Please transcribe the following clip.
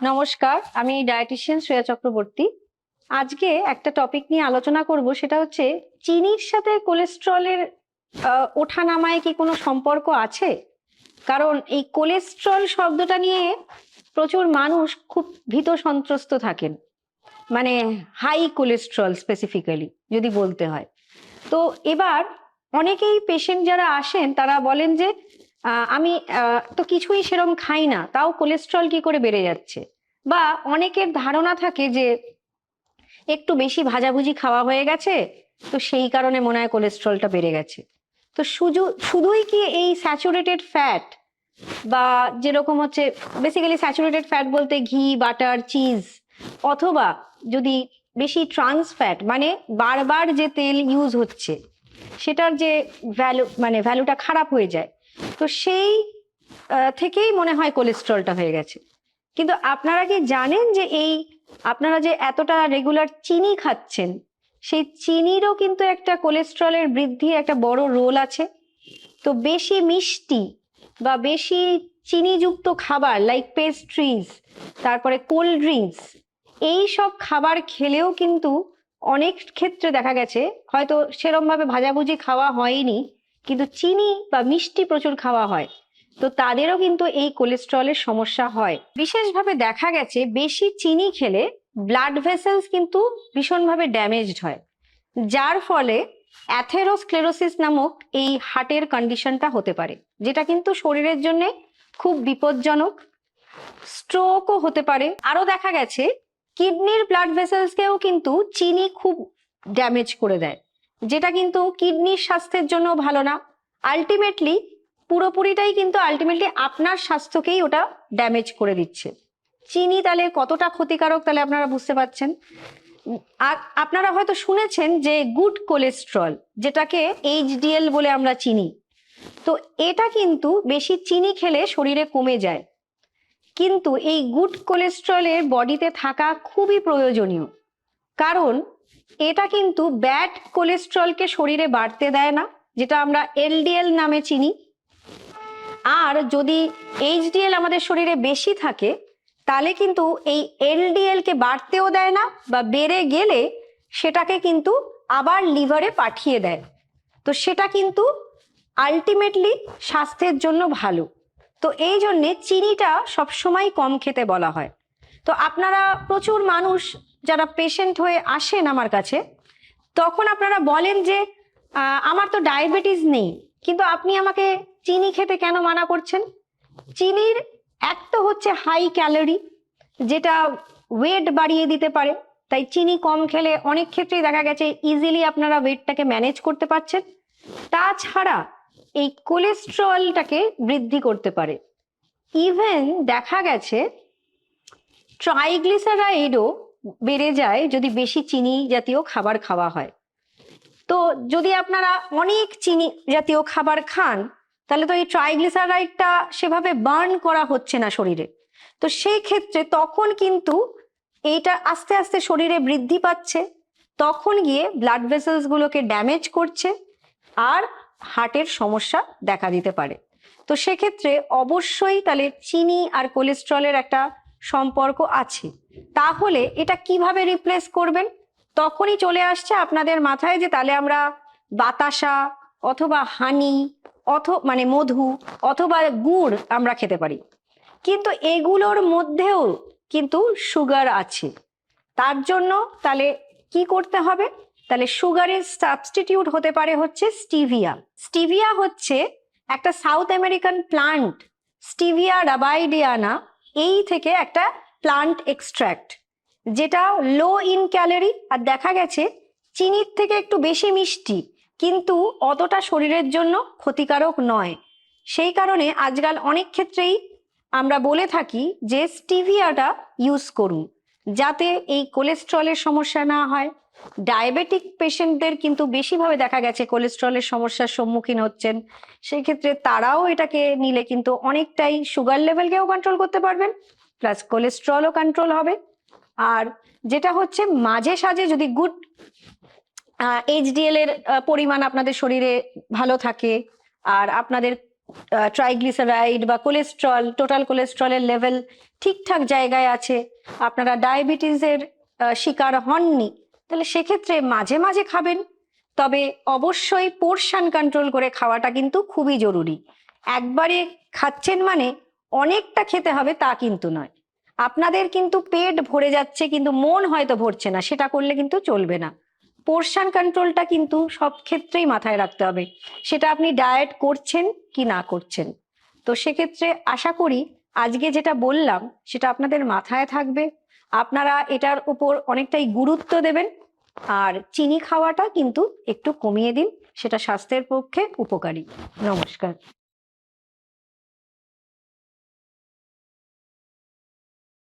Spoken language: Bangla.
নমস্কার, আমি ডায়েটিশিয়ান শ্রেয়া চক্রবর্তী। আজকে একটা টপিক নিয়ে আলোচনা করব, সেটা হচ্ছে চিনির সাথে কোলেস্ট্রলের ওঠানামায় কি কোনো সম্পর্ক আছে? কারণ এই কোলেস্ট্রল শব্দটা নিয়ে প্রচুর মানুষ খুব ভীত সন্ত্রস্ত থাকেন। মানে হাই কোলেস্ট্রল স্পেসিফিক্যালি যদি বলতে হয়। তো এবার অনেকেই পেশেন্ট যারা আসেন, তারা বলেন যে আমি তো কিছুই সেরকম খাই না, তাও কোলেস্ট্রল কি করে বেড়ে যাচ্ছে? বা অনেকের ধারণা থাকে যে একটু বেশি ভাজাভুজি খাওয়া হয়ে গেছে, তো সেই কারণে মনে হয় কোলেস্ট্রলটা বেড়ে গেছে। তো শুধু, শুধুই কি এই স্যাচুরেটেড ফ্যাট বা যেরকম হচ্ছে বেসিক্যালি স্যাচুরেটেড ফ্যাট বলতে ঘি বাটার চিজ অথবা যদি বেশি ট্রান্স ফ্যাট মানে বারবার যে তেল ইউজ হচ্ছে, সেটার যে ভ্যালু মানে ভ্যালুটা খারাপ হয়ে যায় তো সেই থেকেই মনে হয় কোলেস্ট্রলটা হয়ে গেছে। কিন্তু আপনারা কি জানেন যে এই, আপনারা যে এতটা রেগুলার চিনি খাচ্ছেন, সেই চিনিরও কিন্তু একটা কোলেস্ট্রলের বৃদ্ধির একটা বড় রোল আছে। তো বেশি মিষ্টি বা বেশি চিনিযুক্ত খাবার লাইক পেস্ট্রিজ তারপরে কোল্ড ড্রিঙ্কস এই সব খাবার খেলেও কিন্তু অনেক ক্ষেত্রে দেখা গেছে, হয়তো সেরমভাবে ভাজাভুজি খাওয়া হয়নি কিন্তু চিনি বা মিষ্টি প্রচুর খাওয়া হয়। তো তাদেরও কিন্তু এই কোলেস্ট্রলের সমস্যা হয়। বিশেষভাবে দেখা গেছে বেশি চিনি খেলে ব্লাড ভেসেলস কিন্তু ভীষণভাবে ড্যামেজড হয়। যার ফলে অ্যাথেরোস্ক্লেরোসিস নামক এই হার্টের কন্ডিশনটা হতে পারে, যেটা কিন্তু শরীরের জন্য খুব বিপজ্জনক। স্ট্রোকও হতে পারে। আরও দেখা গেছে কিডনির ব্লাড ভেসেলসকেও কিন্তু চিনি খুব ড্যামেজ করে দেয়। যেটা কিন্তু কিডনির স্বাস্থ্যের জন্য ভালো না। আলটিমেটলি পুরোপুরিটাই কিন্তু আলটিমেটলি আপনার স্বাস্থ্যকেই ওটা ড্যামেজ করে দিচ্ছে। চিনি তাহলে কতটা ক্ষতিকারক তাহলে আপনারা বুঝতে পারছেন? আপনারা হয়তো শুনেছেন যে গুড কোলেস্ট্রল যেটাকে এইচডিএল বলে আমরা চিনি, তো এটা কিন্তু বেশি চিনি খেলে শরীরে কমে যায়। কিন্তু এই গুড কোলেস্ট্রলের বডিতে থাকা খুবই প্রয়োজনীয়। কারণ এটা কিন্তু ব্যাড কোলেস্ট্রলকে শরীরে বাড়তে দেয় না, যেটা আমরা এলডিএল নামে চিনি। আর যদি এইচডিএল আমাদের শরীরে বেশি থাকে, তাহলে কিন্তু এই এলডিএল কে বাড়তেও দেয় না বা বেড়ে গেলে সেটাকে কিন্তু আবার লিভারে পাঠিয়ে দেয়। তো সেটা কিন্তু আলটিমেটলি স্বাস্থ্যের জন্য ভালো। তো এই জন্যে চিনিটা সবসময় কম খেতে বলা হয়। তো আপনারা প্রচুর মানুষ যারা পেশেন্ট হয়ে আসেন আমার কাছে, তখন আপনারা বলেন যে আমার তো ডায়াবেটিস নেই, কিন্তু আপনি আমাকে চিনি খেতে কেন মানা করছেন? চিনির এক তো হচ্ছে হাই ক্যালোরি যেটা ওয়েট বাড়িয়ে দিতে পারে, তাই চিনি কম খেলে অনেক ক্ষেত্রেই দেখা গেছে ইজিলি আপনারা ওয়েটটাকে ম্যানেজ করতে পারছেন। তাছাড়া এই কোলেস্ট্রলটাকে বৃদ্ধি করতে পারে। ইভেন দেখা গেছে ট্রাইগ্লিসারাইডও বেড়ে যায় যদি বেশি চিনি জাতীয় খাবার খাওয়া হয়। তো যদি আপনারা অনেক চিনি জাতীয় খাবার খান, তাহলে তো এই ট্রাইগ্লিসারাইডটা সেভাবে বার্ন করা হচ্ছে না শরীরে। তো সেই ক্ষেত্রে তখন কিন্তু এইটা আস্তে আস্তে শরীরে বৃদ্ধি পাচ্ছে, তখন গিয়ে ব্লাড ভেসেলস গুলোকে ড্যামেজ করছে আর হার্টের সমস্যা দেখা দিতে পারে। তো সেক্ষেত্রে অবশ্যই তাহলে চিনি আর কোলেস্ট্রলের একটা সম্পর্ক আছে। তাহলে এটা কীভাবে রিপ্লেস করবেন? তখনই চলে আসছে আপনাদের মাথায় যে তাহলে আমরা বাতাসা অথবা হানি অথ মানে মধু অথবা গুড় আমরা খেতে পারি। কিন্তু এগুলোর মধ্যেও কিন্তু সুগার আছে। তার জন্য তাহলে কি করতে হবে? তাহলে সুগারের সাবস্টিটিউট হতে পারে হচ্ছে স্টিভিয়া স্টিভিয়া হচ্ছে একটা South American plant stevia rebaudiana এই থেকে একটা প্লান্ট এক্সট্র্যাক্ট যেটা লো ইন ক্যালোরি আর দেখা গেছে চিনির থেকে একটু বেশি মিষ্টি, কিন্তু অতটা শরীরের জন্য ক্ষতিকারক নয়। সেই কারণে আজকাল অনেক ক্ষেত্রেই আমরা বলে থাকি যে স্টিভিয়াটা ইউজ করুন, যাতে এই কোলেস্ট্রলের সমস্যা না হয়। ডায়াবেটিক পেশেন্টদের কিন্তু বেশিভাবে দেখা গেছে কোলেস্ট্রলের সমস্যার সম্মুখীন হচ্ছেন। সেই ক্ষেত্রে তারাও এটাকে নিলে কিন্তু অনেকটাই সুগার লেভেলকেও কন্ট্রোল করতে পারবেন। প্লাস কোলেস্ট্রলও কন্ট্রোল হবে। আর যেটা হচ্ছে মাঝে সাঝে যদি গুড এইচডিএল এর পরিমাণ আপনাদের শরীরে ভালো থাকে, আর আপনাদের ট্রাইগ্লিসারাইড বা কোলেস্ট্রল টোটাল কোলেস্ট্রলের লেভেল ঠিকঠাক জায়গায় আছে, আপনারা ডায়াবেটিসের শিকার হননি, তাহলে সেক্ষেত্রে মাঝে মাঝে খাবেন। তবে অবশ্যই পোর্শন কন্ট্রোল করে খাওয়াটা কিন্তু খুবই জরুরি। একবারে খাচ্ছেন মানে অনেকটা খেতে হবে তা কিন্তু নয়। আপনাদের কিন্তু পেট ভরে যাচ্ছে কিন্তু মন হয়তো ভরছে না, সেটা করলে কিন্তু চলবে না। পোর্শন কন্ট্রোলটা কিন্তু সব ক্ষেত্রেই মাথায় রাখতে হবে। সেটা আপনি ডায়েট করছেন কি না করছেন। তো সেক্ষেত্রে আশা করি আজকে যেটা বললাম, সেটা আপনাদের মাথায় থাকবে। আপনারা এটার উপর অনেকটাই গুরুত্ব দেবেন। আর চিনি খাওয়াটা কিন্তু একটু কমিয়ে দিন, সেটা স্বাস্থ্যের পক্ষে উপকারী। নমস্কার।